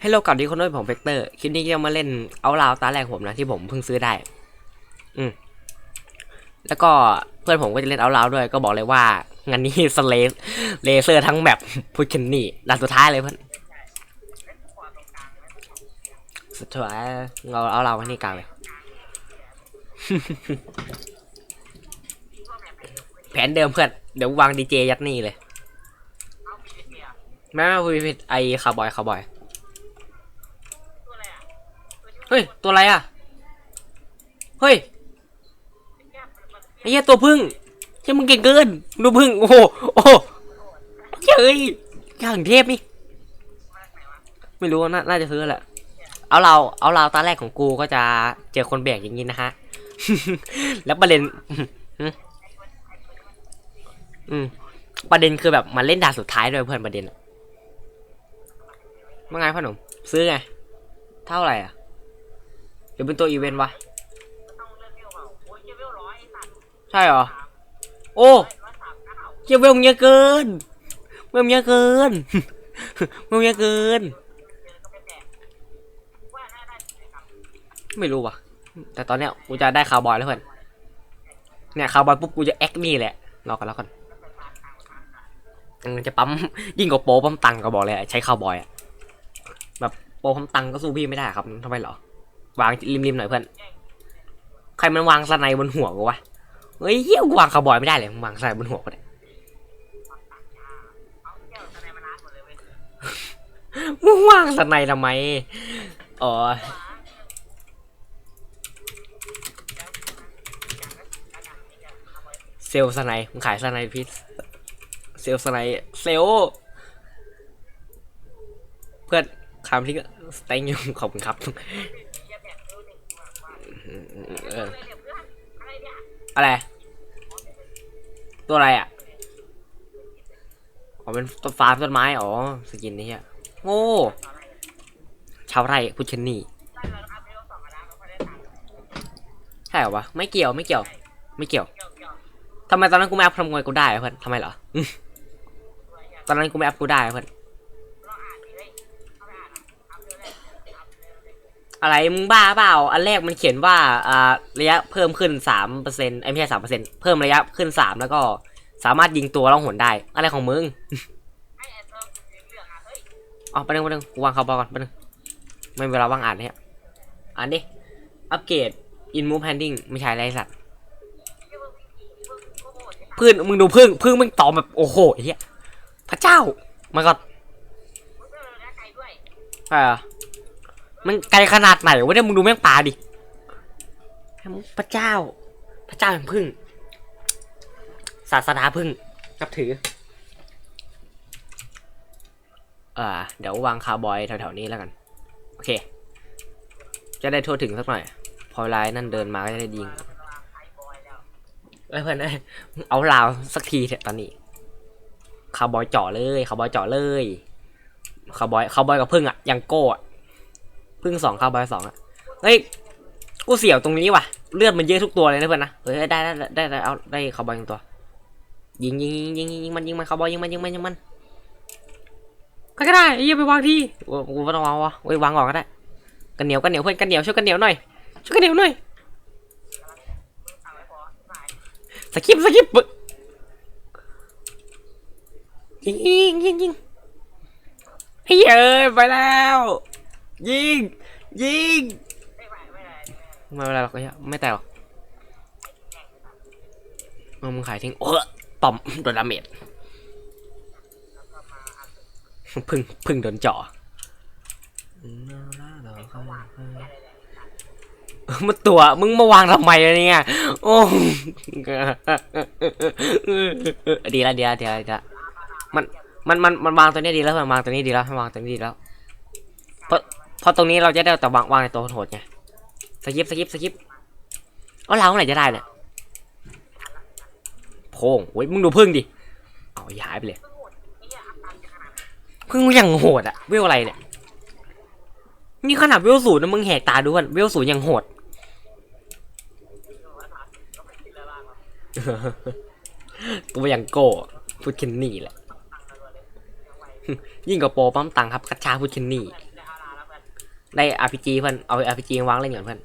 ให้โลกก่อนดีคนด้วยผมเฟกเตอร์คลิปนี้จะมาเล่นเอาลาวตาแรกผมนะที่ผมเพิ่งซื้อได้ อืมแล้วก็เพื่อนผมก็จะเล่นเอาลาวด้วย ก็บอกเลยว่างานนี้สเลสเลเซอร์ทั้งแบบพูดเคนนี่ด่านสุดท้ายเลยเพื่อนสุดท้ายเราเอาลาวไว้นี่กลางเลย แผนเดิมเพื่อนเดี๋ยววางดีเจยัดนี่เลยแม่ไม่พูดผิดไอคาร์บอยคาร์บอย เฮ้ย ตัวอะไรอะ เฮ้ยไอ้เหี้ยตัวพึ่งเฮ้ยมึงเก่งเกิน ดูพึ่ง โอ้โหโอ้โหเฮ้ยอย่างเทพนี่ ไม่รู้น่าน่าจะซื้อแหละ เอาเรา เอาเราตาแรกของกูก็จะเจอคนแบกอย่างนี้นะฮะ แล้วประเด็น อืม ประเด็นคือแบบมันเล่นด่านสุดท้ายด้วยเพื่อนประเด็นอะว่าไงพ่อหนุ่มซื้อไง เท่าไหร่อะ เดี๋ยวเป็นตัวอีเวนต์วะใช่เหรอ โอ้เกียเวลเยอะเกินเวลเยอะเกินเวลเยอะเกิน ไม่รู้ว่ะ แต่ตอนเนี้ยกูจะได้คาวบอยแล้วเพื่อนเนี่ยคาวบอยปุ๊บกูจะแอคนี่แหละรอกันแล้วกันมันจะปั๊มยิ่งกว่าโปรปั๊มตังค์ก็บอกเลยอะใช้คาวบอยอะแบบโปรปั๊มตังค์ก็สู้พี่ไม่ได้ครับทำไมเหรอ วางริมๆหน่อยเพื่อน ใครมันวางสไนบนหัวกูวะ เฮ้ยเฮี้ยกูวางคาร์บอยไม่ได้เลยมึงวางสไนบนหัวกูเนี่ยมึงวางสไนทำไม อ๋อเซลลสไนมึงขายสไนพิษเซลลสไนเซลลเพื่อนคำที่ก็สเต็งอยู่ขอบคุณครับเอะไรตัวอะไรอะอ๋อเป็นต้นฟ้าต้นไม้อ๋อสกินนี่ฮะโง่ชาวไร่พุชนี่ใช่เหรอวะไม่เกี่ยวไม่เกี่ยว ไม่เกี่ยวทำไมตอนนั้นกูไม่อัพทำไงกูได้เพื่อนทำไมเหรอตอนนั้นกูไม่อัพกูได้เพื่อน อะไรมึงบ้าเปล่า อันแรกมันเขียนว่าอ่าระยะเพิ่มขึ้นสามเปอร์เซ็นต์ไม่ใช่สามเปอร์เซ็นต์เพิ่มระยะขึ้นสามแล้วก็สามารถยิงตัวล่องหนได้ อะไรของมึงอ๋อไปบนึงไปบนึงกูวางเขาบอกก่อนไปบนึงไม่มีเวลาว่างอ่านเนี่ยอ่านดิ อัปเกรด in move handling ไม่ใช่ไรสัตว์พึ่งมึงดูพึ่งพึ่งมึงตอบแบบโอ้โหไอ้เหี้ยพระเจ้ามาก่อนใช่เหรอ มันไกลขนาดไหนวะเนี่ยมึงดูแม่งปลาดิพระเจ้า พระเจ้าแห่งพึ่ง ศาสนาพึ่งนับถือ อ่า เดี๋ยววางคาร์บอยแถวๆนี้แล้วกัน โอเค จะได้ทั่วถึงสักหน่อย พอเวลาไอ้นั่นเดินมาก็จะได้ยิงเอ้ยเพื่อนเอ้ยเอาลาวสักทีเถอะตอนนี้คาร์บอยเจาะเลยคาร์บอยเจาะเลยคาร์บอยคาร์บอยกับพึ่งอะยังโก้อะ พึ่งสองเข้าใบสองอะเฮ้ยกูเสียวตรงนี้ว่ะเลือดมันเยอะทุกตัวเลยนะเพื่อนนะเฮ้ยได้ได้ได้ได้เอาได้คาร์บอยหนึ่งตัว ยิงยิงยิงยิงยิงมันยิงมันคาร์บอยยิงมันยิงมันยิงมันก็ได้ไอ้เหี้ยไปวางที่โอ้กูไม่ต้องวางวะเว้ยวางก่อนก็ได้กันเหนียวกันเหนียวเพื่อนกันเหนียวช่วยกันเหนียวหน่อยช่วยกันเหนียวหน่อยสกิปสกิปปึ๊กยิงยิงยิงยิงเฮ้ยเอ้ยไปแล้ว ยิง ยิง ไม่เป็นไรหรอกไอ้เหี้ยไม่แตกหรอกเออมึงขายทิ้งโอ้ต่อมโดนดาเมจพึ่งพึ่งโดนเจาะเออมันตัวมึงมาวางทำไมเนี่ยโอ้ดีแล้วดีแล้วดีแล้วดีแล้วมันมันมันมันวางตัวนี้ดีแล้วมันวางตัวนี้ดีแล้วมันวางตัวนี้ดีแล้วเพราะ ตรงนี้เราจะได้แต่วางวางในตัวโหดไงสกิปสกิปสกิปเอาเราเมื่อไหร่จะได้เนี่ยโพงโอ้ยมึงดูพึ่งดิเอาหายไปเลยพึ่งยังโหดอะเวลอะไรเนี่ยนี่ขนาดเวลศูนย์นะมึงแหกตาดูกันเวลศูนย์ยังโหดตัวอย่างโก้พูดเคนนี่แหละยิ่งกว่าโปปั๊มตังครับกัชชาพูดเคนนี่ ได้ RPG เพื่อน เอา RPG วางเล่นก่อนเพื่อน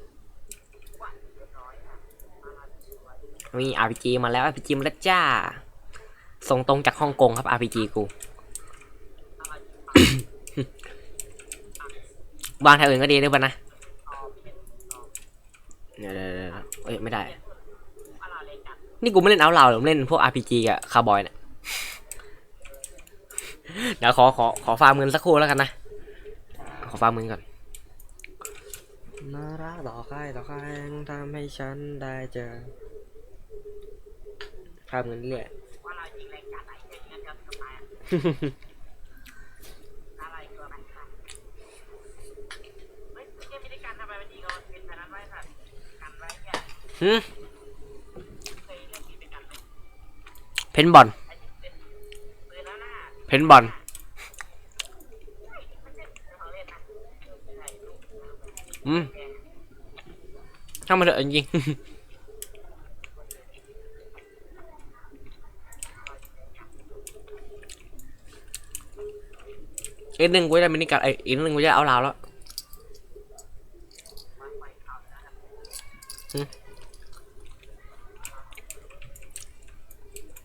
มี RPG มาแล้ว RPG มาแล้วจ้า ส่งตรงจากฮ่องกงครับ RPG กู วางแถวอื่นก็ดีด้วยป่ะนะเดี๋ยวเดี๋ยวเดี๋ยวเอ้ยไม่ได้ นี่กูไม่เล่นเอาเราหรือเล่นพวก RPG กับคาร์บอยเนี่ยเดี๋ยวขอขอขอฟาร์มเงินสักครู่แล้วกันนะ ขอฟาร์มเงินก่อน น่ารักต่อใครต่อใครทำให้ฉันได้เจอฟาร์มเงินเรื่อยเรายิงแหนจะทำเฮ้ยเกมไม่ได้กันเรียกเพนบอลเพนบอล ไม่ใช่เขาเล่นนะใช่ลูก อืมช่ามันเถอะจริงอีกหนึ่งกูจะมินิการไออีกหนึ่งกูจะเอาลาวแล้วเขาแล้วนะหืม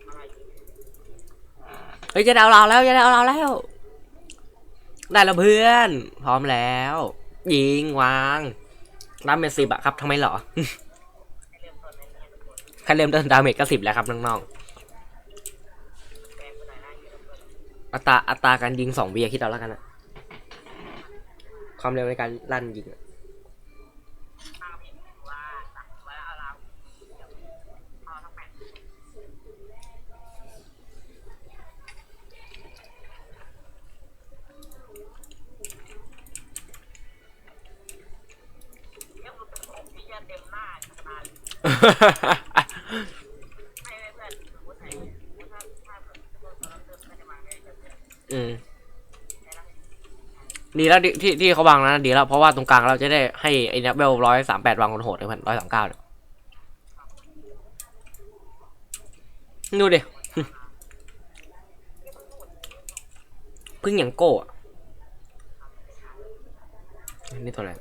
อะไรเฮ้ยจะได้เอาลาวแล้วจะได้เอาลาวแล้ว ได้แล้วเพื่อน พร้อมแล้ว ยิงวางดาเมจสิบอะครับทำไมหรอเริ่มต้นนเรื่องตัวแค่เริ่มต้นดาเมจก็สิบแล้วครับน้องๆอัตราอัตราการยิงสองเบียร์คิดเอาแล้วกันนะความเร็วในการลั่นยิงอะ ข้าวผิดว่าสั่งไว้เอาเราเอาทั้งแปดเอ้ยมันผมที่จะเต็มหน้าจะมา ให้เพื่ อืมดีแล้วที่ที่เขาวางนะดีแล้วเพราะว่าตรงกลางเราจะได้ให้ไอ้เนเบลร้อยสามแปดวางคนโหดเลยพื่อนร้อยสามเก้าเนี่ยดูดิพึ่งอย่างโก้อะนี่ตัวอะไร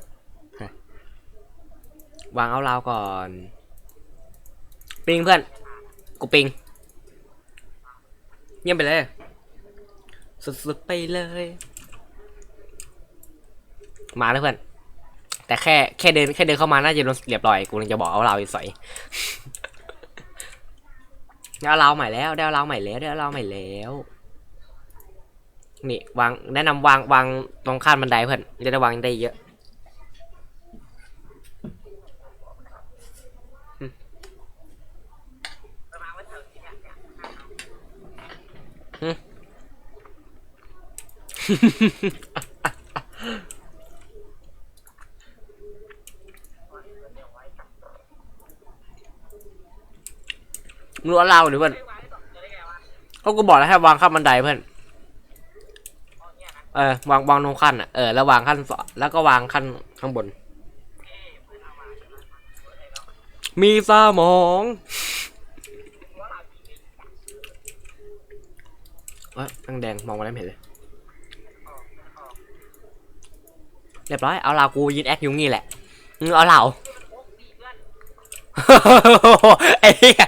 วางเอาลาวก่อน ปิงเพื่อน กูปิงเยี่ยมไปเลย สุดๆไปเลย มาแล้วเพื่อน แต่แค่แค่เดินแค่เดินเข้ามาน่าจะโดนเรียบร้อย กูจะบอกเอาเราอีกสอยได้เอาเราใหม่แล้วได้เอาเราใหม่แล้วได้เอาเราใหม่แล้วนี่วางแนะนำวางวางตรงข้ามบันไดเพื่อนจะได้วางได้เยอะมาณว่าเธอที่เนี่ยเนี่ย มึงรู้เอาเราหรือเพื่อนไม่วาเขากูบอกแล้วให้วางข้ามบันไดเพื่อนเออวางวางตรงขั้นอะเออแล้ววางขั้นแล้วก็วางขั้นข้างบนเอ๊ะเพื่อนเอาหมเพื่อนเลยเนาะมีสมอง ว่าเราจริง เอ้ยตั้งแดงมองมาแล้วเห็นเลยเรียบร้อยเอาเรากูยืนแอคอยู่งี้แหละมึงเอาเราไอ้เหี้ย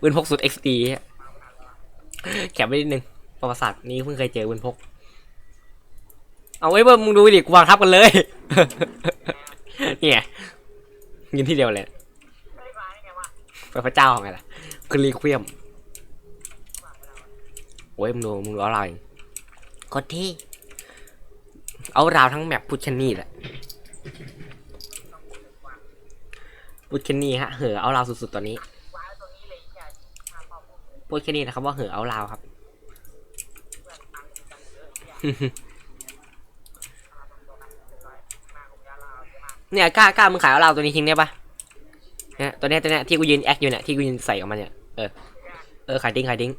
ปืนพกสุด XD อะแคปไว้นิดนึงประวัติศาสตร์นี้เพิ่งเคยเจอปืนพก เอาไว้เบิ่มมึงดูดิกูวางทับกันเลย เนี่ยยินที่เดียวเลย ไม่ได้มาได้ไงวะ เป็นพระเจ้าไงล่ะคือรีควียมโอ้ยมึงดูมึงดูเอาเราเองกดที่ เอาราวทั้งแมปพุชชันนี่แหละพุชชันนี่ฮะ เหอเอาราวสุดๆตอนนี้วางไว้ตรงนี้เลยเนี่ยทำพอพูดพูดแค่นี้นะครับว่าเหอเอาราวครับเพื่อนตังค์กันเยอะเนี่ยเอามาตรงตัวกันเลยมาผมจะลาเอาใช่ไหมเนี่ยกล้ากล้ามึงขายเอาราวตัวนี้ทิ้งได้ปะเนี่ยตัวเนี้ยตัวเนี้ยที่กูยืนแอคอยู่เนี่ยที่กูยืนใส่กับมันเนี่ยเออเออขายทิ้งขายทิ้ง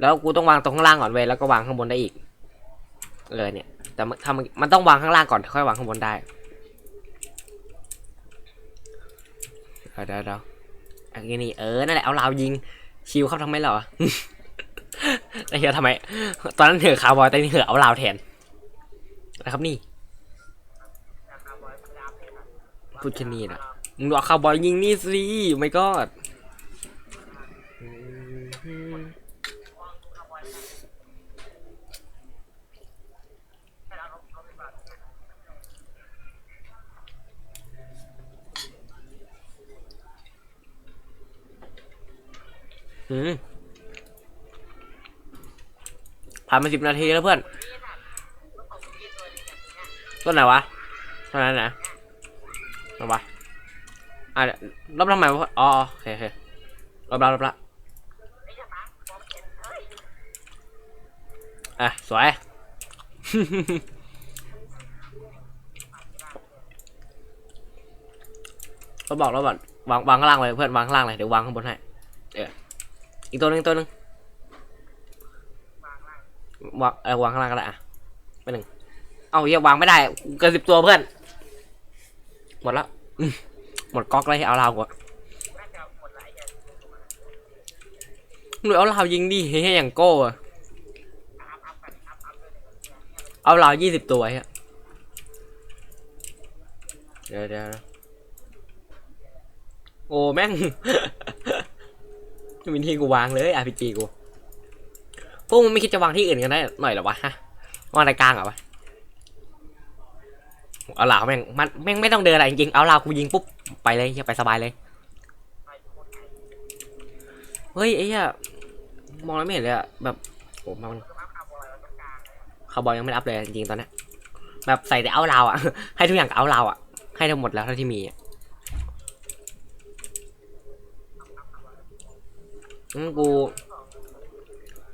แล้วกูต้องวางตรงข้างล่างก่อนเว้ยแล้วก็วางข้างบนได้อีกเออเนี่ย แต่ทำมันต้องวางข้างล่างก่อนค่อยวางข้างบนได้เดี๋ยวเดี๋ยวอันนี้นี่เออนั่นแหละเอาราวยิงชิวเข้าทำไมเหรอไอ้เหี้ยทำไม ตอนนั้นเหนือคาร์บอยแต่นี่เหนือเอาลาวแทนนะครับนี่พยายามเลยครับพูดแค่นี้นะ มึงดูคาร์บอยยิงนี่สิไม่ก็คาร์บอยให้เราไปบ้านอืมผ่านมาสิบนาทีแล้วเพื่อนนี่น่ะรถของพี่ตัวนี้เนี่ยเนี่ยต้นไหนวะต้นนั้นนะต้นวะ อะรอบทำไมวะอ๋อโอเคโอเครอบละรอบละอะ สวย เราบอกเราบอกวางวางข้างล่างเลยเพื่อนวางข้างล่างเลยเดี๋ยววางข้างบนให้เอออีกตัวหนึงตัวหนึงวางล่งวางเออวางข้างล่างก็ได้อะไปหนึ่งเอาเหี้ยวางไม่ได้เกินสิบตัวเพื่อนหมดแล้ว หมดก๊อกเลยเอาเราวกว่าน่าจะหมดหลายอย่างหนูเอาเราวยิงดิเฮ้ยอย่างโก้อะอัพอัพกันอัพอัพเลยเนี่ยเนี่ยเอาเรายี่สิบตัวไอ้เหี้ยเดี๋ยวเดี๋ยวโอ้แม่งม่มีที่กูวางเลย RPG กูพวกมึงไม่คิดจะวางที่อื่นกันได้หน่อยหรอวะฮะวางในกลางเหรอวะเอาเหล่าแม่งมันแม่งไม่ต้องเดินอะไรจริงเอาเหล่ากูยิงปุ๊บ ไปเลยเหี้ยไปสบายเลย เฮ้ยไอ้เหี้ยมองแล้วไม่เห็นเลยอะแบบโอ้มันคืออัพคาร์บอยไว้ตรงกลางเลยคาร์บอยยังไม่อัพเลยจริงๆตอนนี้แบบใส่แต่เอาเราอะให้ทุกอย่างกับเอาเราอะให้ทั้งหมดแล้วเท่าที่มีงั้นกู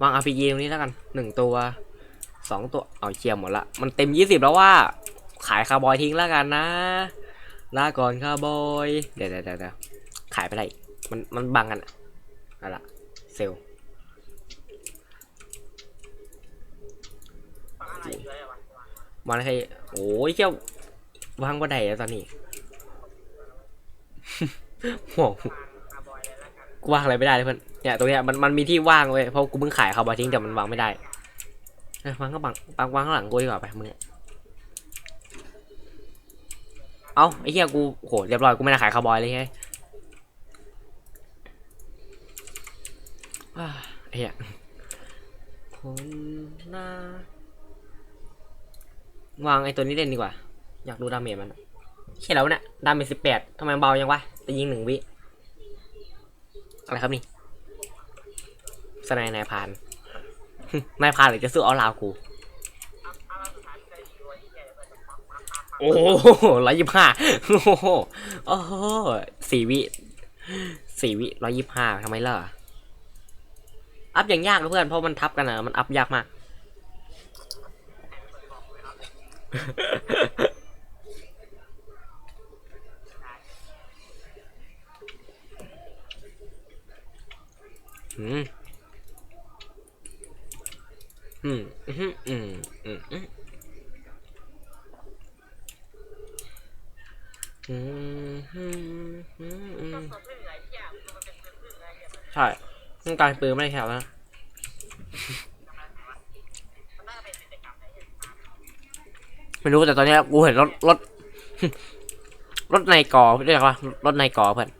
วาง RPG ตรงนี้แล้วกันหนึ่งตัวสองตัวเอาเชียร์หมดละ มันเต็มยี่สิบแล้วว่า ขายคาร์บอยทิ้งแล้วกันนะ ลาก่อนคาร์บอย เดี๋ยวเดี๋ยวเดี๋ยวขายไปไหนมันมันบังกันอะเอะไรเซลลฟังอะไรเลมันให้โอ้ยเจ้าวางบ่ได้แล้วตอนนี้ห่วงวางอยเลยแล้วกันกูวางอะไรไม่ได้เลยเพื่อนเนี่ยตรงเนี้ยมันมันมีที่ว่างเว้ยเพราะกูเพิ่งขายคาร์บอทิ้งแต่มันวางไม่ได้เอ้วางก็บังวางวางข้างหลังกูดีกว่าไปมึงเนี่ย เอาไอ้เหี้ยกูโหเรียบร้อยกูไม่ได้ขายคาร์บอยเลยไงอ้าไอ้เหี้ยคนหน้าวางไอ้ตัวนี้เล่นดีกว่า อยากดูดาเมจมันเชี่ยแล้วเนี่ยดาเมจสิบแปดทำไมเบายังวะจะยิงหนึ่งวิ อะไรครับนี่สนายนายพานนายพานหรือจะสู้เอาลาวกู โอ้โหร้อยยี่ห้าโอ้โหโอ้โหสี่วิสี่วิร้อยยี่ห้าทำไมล่ะ อัพอย่างยากนะเพื่อน เพราะมันทับกันอะมันอัพยากมาก อืม อืม อืม อืม อืม ใช่ต้องการปืนไม่ได้แค่แล้วนะไม่รู้แต่ตอนนี้กูเห็นรถรถรถในกอเรียกว่ารถในกอเพื่อน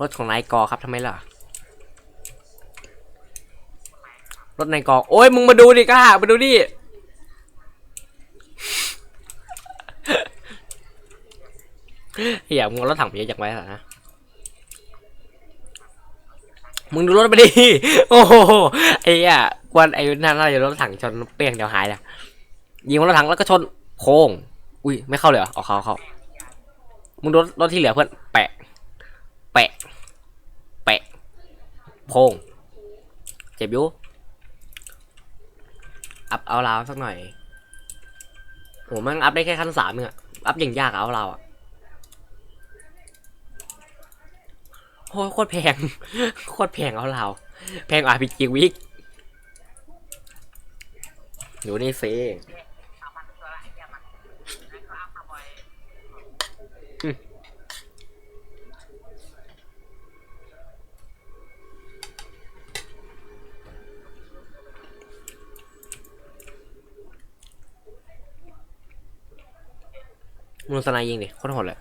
รถของนายกอครับทำไมล่ะ รถในกอโอ้ยมึงมาดูดิก้ามาดูดิ เฮียมึงรถถังไปเยอะจังไว้เหรอนะมึงดูรถไปดิ โอ้โห ไอ้เหี้ยกวนไอ้นั่นน่าจะรถถังชนเปี้ยงเดียวหายเลยยิงรถถังแล้วก็ชนโค้ง อุ้ยไม่เข้าเลยเหรอเอาเข้าเข้ามึงรถรถที่เหลือเพื่อนแปะ แปะ แปะ โพง เจ็บอยูอัพเอาลาวสักหน่อยโหมันอัพได้แค่ขั้นสามเองอะอัพอย่างยากเอาลาวอะ โคตรแพง โคตรแพงเอาเราแพงอาร์พีจีวิกอยู่นี่เซ่มูลสไายิงดิโคตรโหดเลย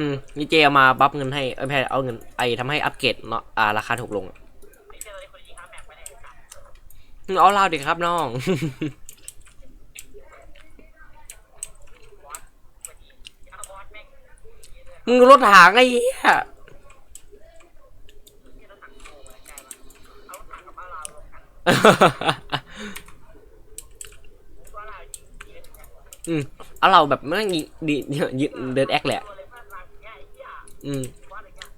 อืมนี่เจเอามาบัฟเงินให้เอ้ยไม่ใช่เอาเงินไอทำให้อัปเกรดเนาะอ่าราคาถูกลงเอามแมปไปไหนครับมึงเอาเราดิครับน้อง มึงดูรถถังไอ้เหี้ยที่รถถังโง่อะไรใจมันเอารถถังกับบ้านเรารวมกันบ้านเรายิงยิงกันอืมเอาเราแบบไม่งยิงดียิงเดินแอคแหละ อืมบอสอะไรเงี้ย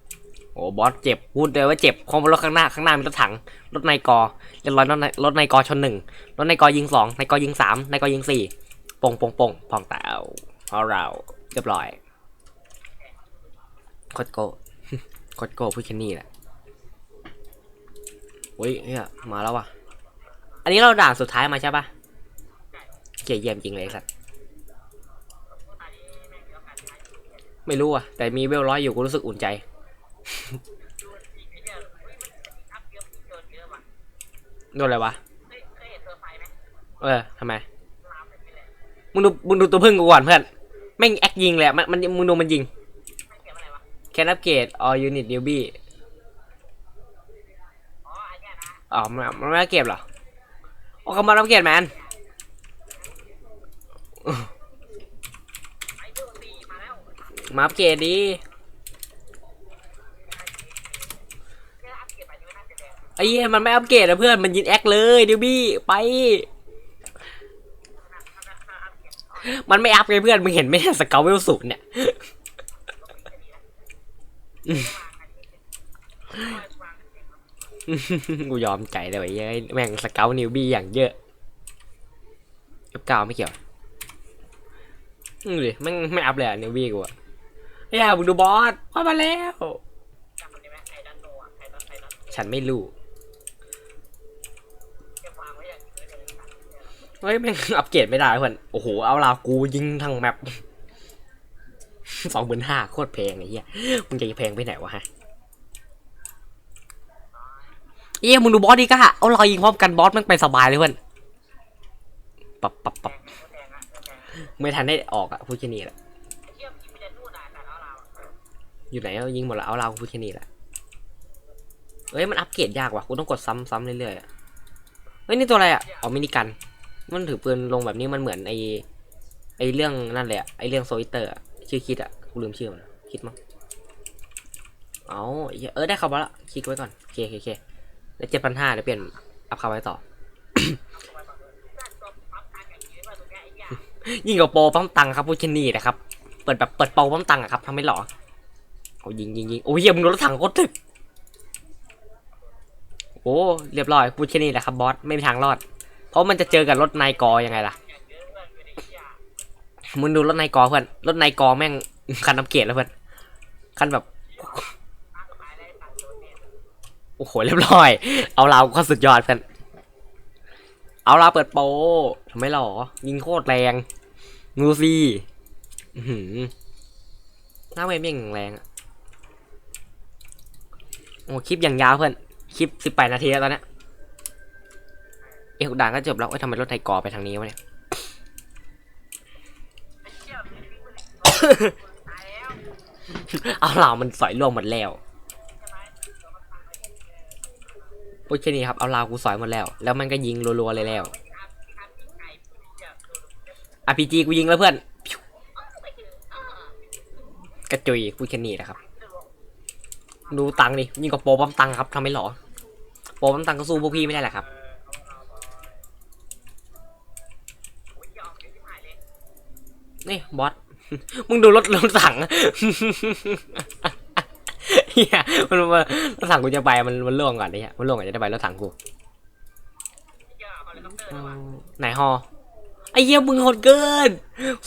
โอ้บอสเจ็บพูดเลยว่าเจ็บเพราะว่ารถข้างหน้าข้างหน้ามีรถถังรถในกอเรียบร้อยรถในรถในกอชนหนึ่งรถในกอยิงสองในกอยิงสามในกอยิงสี่ปงปงปงพองแตวเอาเราเรียบร้อยโคตรโกโคตรโกพูดแค่นี้แหละเฮ้ยเฮียมาแล้วว่ะ อันนี้เราด่านสุดท้ายมาใช่ปะเกียเยี่ยมจริงเลยสัตว์ ตอนนี้แม่งเดียวกันใช่ ไม่รู้อะ แต่มีเวลร้อยอยู่กูรู้สึกอุ่นใจดูจริงไอ้เหี้ยเฮ้ยมันอัพเยอะเกินเยอะว่ะโดนอะไรวะเคยเคยเห็นเซอร์ไพรส์ไหมเออทำไมลามไปนี่แหละมึงดู มึงดูตัวพึ่งกูก่อนเพื่อน แม่งแอคยิงเลยอะมัน มัน มึงดูมันยิงไม่เขียนอะไรวะ Can upgrade all unit newbie อ๋ออันเนี้ยนะอ๋อมันมันไม่อัปเกรดเหรอโอ้คำว่าอัปเกรดแมน ไอ้ดูตีมาแล้ว มาอัปเกรดดีไอ้เหี้ยมันไม่อัปเกรดนะเพื่อนมันยิงแอคเลยนิวบี้ไปมันไม่อัพเลยเพื่อน มึงเห็นไหมเนี่ยสเกลเวลศูนย์เนี่ย กูยอมใจเลยไอ้เหี้ยแม่งสเกลนิวบี้อย่างเยอะยบเก้าไม่เกี่ยวอืมดิแม่งไม่อัพเลยอะนิวบี้กูอะ เฮ้ยมึงดูบอสเข้ามาแล้ว จำมันได้ไหมไอ้ดันโนอะไอ้ดันไอ้ดันฉันไม่รู้เก็บวางไว้อย่างนี้เลยเฮ้ยแม่งอัปเกรดไม่ได้เพื่อนโอ้โห เอาลากูยิงทั้งแมป สองหมื่นห้าโคตรแพงไอ้เหี้ยมึงจะแพงไปไหนวะฮะเอ้ยมึงดูบอสดีก้าเอาเรายิงพร้อมกันบอสแม่งไปสบายเลยเพื่อนปับปับปับแดงอะแดงไม่ทันได้ออกอะพูดแค่นี้แหละ อยู่ไหนเอายิงหมดละเอาเราพูดแค่นี้แหละเอ้ยมันอัปเกรดยากว่ะกูต้องกดซ้ำซ้ำเรื่อยๆเฮ้ยนี่ตัวอะไรอะอ๋อมินิกัน มันถือปืนลงแบบนี้มันเหมือนไอไอเรื่องนั่นเละไอเรื่องโซอิเตอร์ชื่อคิดอะกูลืมชื่อมันคิดมั้งเอาไอ้เออได้คำว่าละคลิกไว้ก่อนโอเคโอเคโอเคแล้วเจ็ดพันห้าเดี๋ยวเปลี่ยนอัพคำไว้ต่อด้านตัวปั๊บอนต่อ ยิ่งกว่าโปรปั๊มตังค์ครับพูดแค่นี้นะครับ เปิดแบบเปิดโปรปั๊มตังค์อะครับทำไม่หรอ เอายิงยิงยิงโอ้ยเหี้ยมึงโดนรถถังโคตรถึกโอ้เรียบร้อยพูดแค่นี้แหละครับบอสไม่มีทางรอด เพราะมันจะเจอกับรถนายกอยังไงล่ะมึงดูรถนายกอเพื่อนรถนายกอแม่งคันอัปเกรดแล้วเพื่อนคันแบบโอ้โหเรียบร้อย เอาเราก็สุดยอดเพื่อนเอาเราเปิดโปทำไมหรอยิงโคตรแรงงูซี่หือหน้าเวมยังแรงอะ โอ้คลิปอย่างยาวเพื่อน คลิปสิบแปดนาทีแล้วตอนเนี้ยเอกด่านก็จบแล้วเอ้ยทำไมรถไทยก่อไปทางนี้วะเนี่ยไอ้เทียบวิ่งไปเลาวมันสอยล่วงหมดแล้วใช่ไหมเนียวมันตายพูดแค่นี้ครับ เอาเรากูสอยหมดแล้ว แล้วมันก็ยิงรัวๆเลยแล้วไม่ทำไม่ทำยิงไก่เทียบดู RPG กูยิงแล้วเพื่อน กระจุยพูดแค่นี้นะครับ ดูตังค์ดิยิ่งกับโปรปั๊มตังค์ครับทำไม่หรอโปรปั๊มตังค์ก็สู้พวกพี่ไม่ได้แหละครับนี่บอสมึงดูรถรถถังเฮียมันมันรถถังกูจะไปมันมันล่วงก่อนเนี่ยมันล่วงก่อนจะได้ไปรถถังกูเจ้าเฮอร์ไหนฮอไอ้เหี้ยมึงโหดเกิน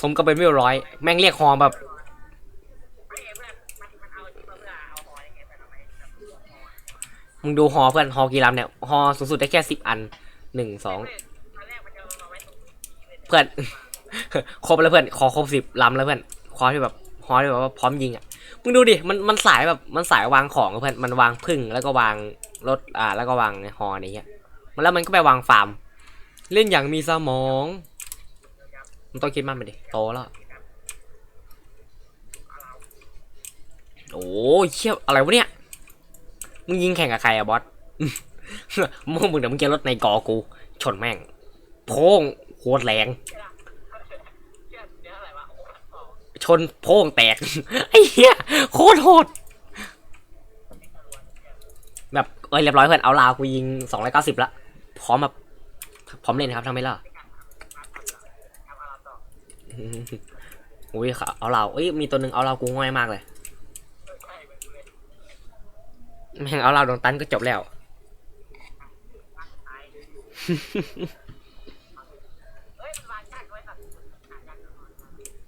สมกับเป็นไม่ร้อย แม่งเรียกฮอแบบ ไม่เพื่อนมันมันเอาที่เพื่อเอาหอยอย่างเงี้ยแต่ทำไมแบบหอย มึงดูฮอเพื่อนฮอกี่ลำเนี่ยฮอสูงสุดได้แค่สิบอันหนึ่งสองเพื่อน ครบแล้วเพื่อนขอครบสิบลำแล้วเพื่อนคอที่แบบฮอที่แบบว่าพร้อมยิงอะมึงดูดิมันมันสายแบบมันสายวางของเพื่อนมันวางพึ่งแล้วก็วางรถอ่า แล้วก็วางฮอนี่เงี้ยมันแล้วมันก็ไปวางฟาร์ม เล่นอย่างมีสมองมันต้องคิดมากไปดิโตแล้วโอ้เชี่ยอะไรวะเนี่ย มึงยิงแข่งกับใครอะบอสมึงมึงเดี๋ยวมึงจะรถในกอกู ชนแม่งโพ้งโคตรแรงเชื่อเนื้ออะไรวะโพ้งแตก ไอ้เหี้ยโคตรโหด แบบเอ้ยเรียบร้อยเพื่อนเอาลาวกูยิงสองร้อยเก้าสิบละ พร้อมแบบพร้อมเล่นครับทำไมล่ะทำอะไรต่ออุ้ยเอาลาวเอ้ยมีตัวหนึ่งเอาลาวกูง่ายมากเลย แม่งเอาเราโดงตันก็จบแล้ว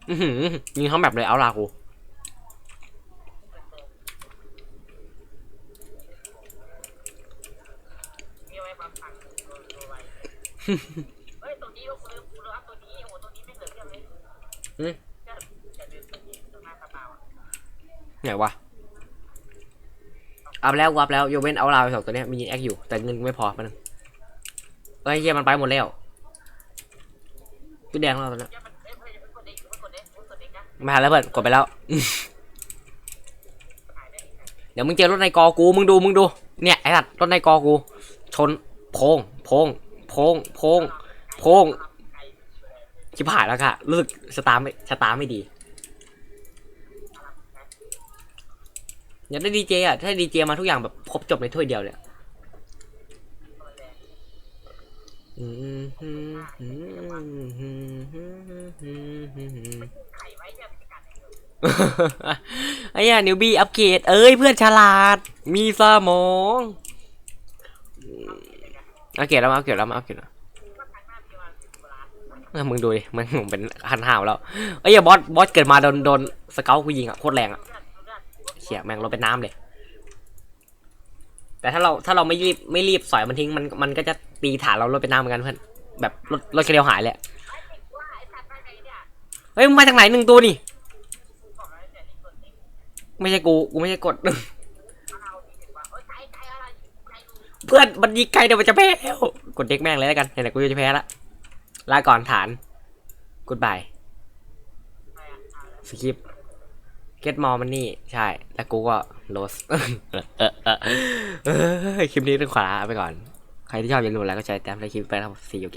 อือหือยิงเขาแบบเลยเอาลากูเฮ้ยตัวนี้ก็คือกูรับตัวนี้โอ้ตัวนี้ไม่เหลือเพียเลยไหนวะ อัพแล้ววับแล้วยกเว้นเอาลาวไปสองตัวนี้ยมีแอคอยู่ แต่เงินไม่พอมันเฮ้ยเฮียมันไปหมดแล้วตู้แดงแล้วตอนนี้มาแล้วเพื่อนกดไปแล้ว เดี๋ยวมึงเจอรถในกอกูมึงดูมึงดู เนี่ยไอ้สัตว์รถในกอกู ชนโพงโพงโพงโพงโพงไก่ชิบหายแล้วค่ะรู้สึกสตาร์ไม่สตาร์ไม่ดี อยากได้ดีเจอะถ้าดีเจมาทุกอย่างแบบครบจบในถ้วยเดียวเลยไอ้เนี่ยนิวบี้อัปเกรดเอ้ยเพื่อนฉลาด มีสมองอัปเกรดแล้วมาอัปเกรดแล้วมาอัปเกรดแล้วมึงดูดิมันเป็นหันห่าวแล้วไอ้ยบอสบอสเกิดมาโดนโดนสเกลกูยิงอะโคตรแรงอะ เลือดเลือดเขี่ยแม่งลงเป็นน้ำเลย แต่ถ้าเราถ้าเราไม่รีบไม่รีบสอยมันทิ้งมันมันก็จะตีฐานเราลดเป็นน้ำเหมือนกันเพื่อนแบบรถรถกระเดียวหายเลยอะเฮ้ยมึงมาจากไหนหนึ่งตัวนี่ไม่ใช่กูกูไม่ใช่กดเพื่อนมันยิงไกลเดี๋ยวมันจะแพ้แล้วกดเด็กแม่งเลยแล้วกันไหนๆกูจะแพ้ละลาก่อนฐานกูดบายไปอะเอาแล้วสกิป ก็ตมอมันนี่ ใช่ แล้วกูก็โลสเออเออเออคลิปนี้ต้องขอลาไปก่อน ใครที่ชอบอย่าลืมแล้วก็ใช้แต้มในคลิปไปแล้วสี่โอเค